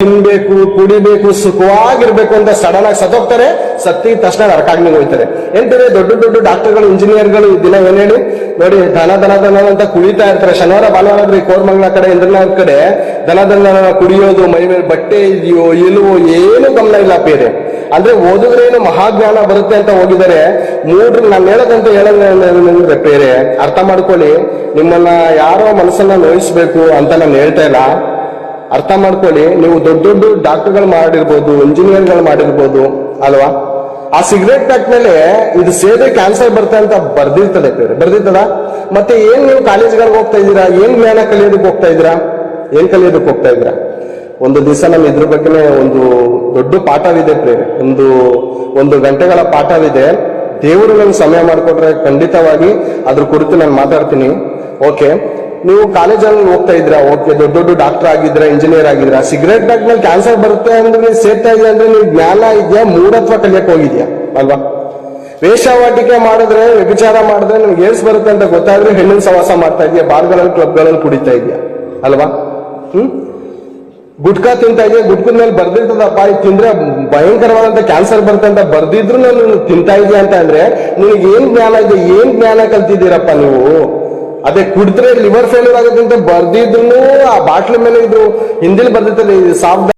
ತಿನ್ಬೇಕು, ಕುಡಿಬೇಕು, ಸುಖವಾಗಿರ್ಬೇಕು ಅಂತ ಸಡನ್ ಆಗಿ ಸತ್ತೋಗ್ತಾರೆ. ಸತ್ತಿ ತಕ್ಷಣ ನರಕಾಗ್ನಿಗೆ ಹೋಗ್ತಾರೆ. ಹೇಳ್ತಾರೆ ದೊಡ್ಡ ದೊಡ್ಡ ಡಾಕ್ಟರ್ಗಳು ಇಂಜಿನಿಯರ್ಗಳು ದಿನ ಏನ್ ಹೇಳಿ, ನೋಡಿ ಧನ ದನ ದನ ಅಂತ ಕುಡಿತಾ ಇರ್ತಾರೆ. ಶನಿವಾರ, ಭಾನುವಾರ ಆದ್ರೆ ಕೋರ್ಮಂಗ್ಲ ಕಡೆ, ಇಂದ್ರನಾಥ್ ಕಡೆ ದನ ದನ ಕುಡಿಯೋದು, ಮೈ ಮೇಲೆ ಬಟ್ಟೆ ಇದೆಯೋ, ಇಲ್ವೋ, ಏನು ಗಮನ ಇಲ್ಲ ಬೇರೆ ಅಂದ್ರೆ ಓದಿದ್ರೇನು ಮಹಾಜ್ಞಾನ ಬರುತ್ತೆ ಅಂತ ಹೋಗಿದ್ದಾರೆ. ಮೂಡ್ರು ನಾನು ಹೇಳೋದಂತ ಹೇಳೋದ್ರೆ ಬೇರೆ ಅರ್ಥ ಮಾಡ್ಕೊಳ್ಳಿ. ನಿಮ್ಮನ್ನ ಯಾರೋ ಮನಸ್ಸನ್ನ ನೋಯಿಸ್ಬೇಕು ಅಂತ ನಾನು ಹೇಳ್ತಾ ಇಲ್ಲ. ಅರ್ಥ ಮಾಡ್ಕೊಳ್ಳಿ, ನೀವು ದೊಡ್ಡ ದೊಡ್ಡ ಡಾಕ್ಟರ್ಗಳು ಮಾಡಿರ್ಬೋದು, ಇಂಜಿನಿಯರ್ಗಳು ಮಾಡಿರ್ಬೋದು, ಅಲ್ವಾ? ಆ ಸಿಗರೇಟ್ ಮೇಲೆ ಇದು ಸೇದೆ ಕ್ಯಾನ್ಸರ್ ಬರುತ್ತೆ ಅಂತ ಬರ್ದಿರ್ತದೆ ಬೇರೆ ಬರ್ದಿರ್ತದ? ಮತ್ತೆ ಏನ್ ನೀವು ಕಾಲೇಜ್ಗಳಿಗೆ ಹೋಗ್ತಾ ಇದ್ದೀರಾ? ಏನ್ ಜ್ಞಾನ ಕಲಿಯೋದಕ್ಕೆ ಹೋಗ್ತಾ ಇದ್ದೀರಾ? ಏನ್ ಕಲಿಯೋದಕ್ಕೆ ಹೋಗ್ತಾ ಇದ್ದೀರಾ? ಒಂದು ದಿವಸ ನಮ್ಮ ಇದ್ರ ಬಗ್ಗೆ ಒಂದು ದೊಡ್ಡ ಪಾಠವಿದೆ ಪ್ರೇರೆ ಒಂದು ಒಂದು ಗಂಟೆಗಳ ಪಾಠವಿದೆ. ದೇವರು ನನ್ಗೆ ಸಮಯ ಮಾಡಿಕೊಟ್ರೆ ಖಂಡಿತವಾಗಿ ಅದ್ರ ಕುರಿತು ನಾನು ಮಾತಾಡ್ತೀನಿ. ಓಕೆ? ನೀವು ಕಾಲೇಜಲ್ಲಿ ಹೋಗ್ತಾ ಇದ್ರೆ ಓಕೆ ದೊಡ್ಡ ದೊಡ್ಡ ಡಾಕ್ಟರ್ ಆಗಿದ್ರ ಇಂಜಿನಿಯರ್ ಆಗಿದ್ರ ಸಿಗರೇಟ್ ಮೇಲೆ ಕ್ಯಾನ್ಸರ್ ಬರುತ್ತೆ ಅಂದ್ರೆ ನೀವು ಸೇರ್ತಾ ಇದೆಯಾ ಅಂದ್ರೆ ನೀವು ಜ್ಞಾನ ಇದೆಯಾ, ಮೂಢತ್ವ ಕಲಿಯಕ್ ಹೋಗಿದ್ಯಾ, ಅಲ್ವಾ? ವೇಷವಾಟಿಕೆ ಮಾಡಿದ್ರೆ, ವ್ಯಭಿಚಾರ ಮಾಡಿದ್ರೆ ನಿಮ್ಗೆ ಏರ್ಸ್ ಬರುತ್ತೆ ಅಂತ ಗೊತ್ತಾದ್ರೆ ಹೆಣ್ಣಿನ ಸವಾಸ ಮಾಡ್ತಾ ಇದೆಯಾ, ಬಾರ್ಗಳಲ್ಲಿ, ಕ್ಲಬ್ಗಳಲ್ಲಿ ಕುಡಿತಾ ಇದೆಯಾ, ಅಲ್ವಾ? ಹ್ಮ್? ಗುಟ್ಕಾ ತಿಂತಾ ಇದೆಯಾ, ಗುಟ್ಕದ ಮೇಲೆ ಬರ್ದಿರ್ತದಪ್ಪ, ಇದು ತಿಂದ್ರೆ ಭಯಂಕರವಾದಂತ ಕ್ಯಾನ್ಸರ್ ಬರುತ್ತೆ ಅಂತ ಬರ್ದಿದ್ರು ನಾನು ತಿಂತಾ ಇದೆಯಾ ಅಂತ ಅಂದ್ರೆ ನಿನಗೆ ಏನ್ ಜ್ಞಾನ ಇದೆ, ಏನ್ ಜ್ಞಾನ ಕಲ್ತಿದ್ದೀರಪ್ಪ ನೀವು? ಅದೇ ಕುಡಿದ್ರೆ ಲಿವರ್ ಫೇಲ್ಯೂರ್ ಆಗುತ್ತೆ ಅಂತ ಬರ್ದಿದ್ರು ಆ ಬಾಟ್ಲಿ ಮೇಲೆ ಇದು ಹಿಂದಿಲ್ ಬರ್ದಿತ್ತಲ್ಲ ಸಾಫ್ಟ್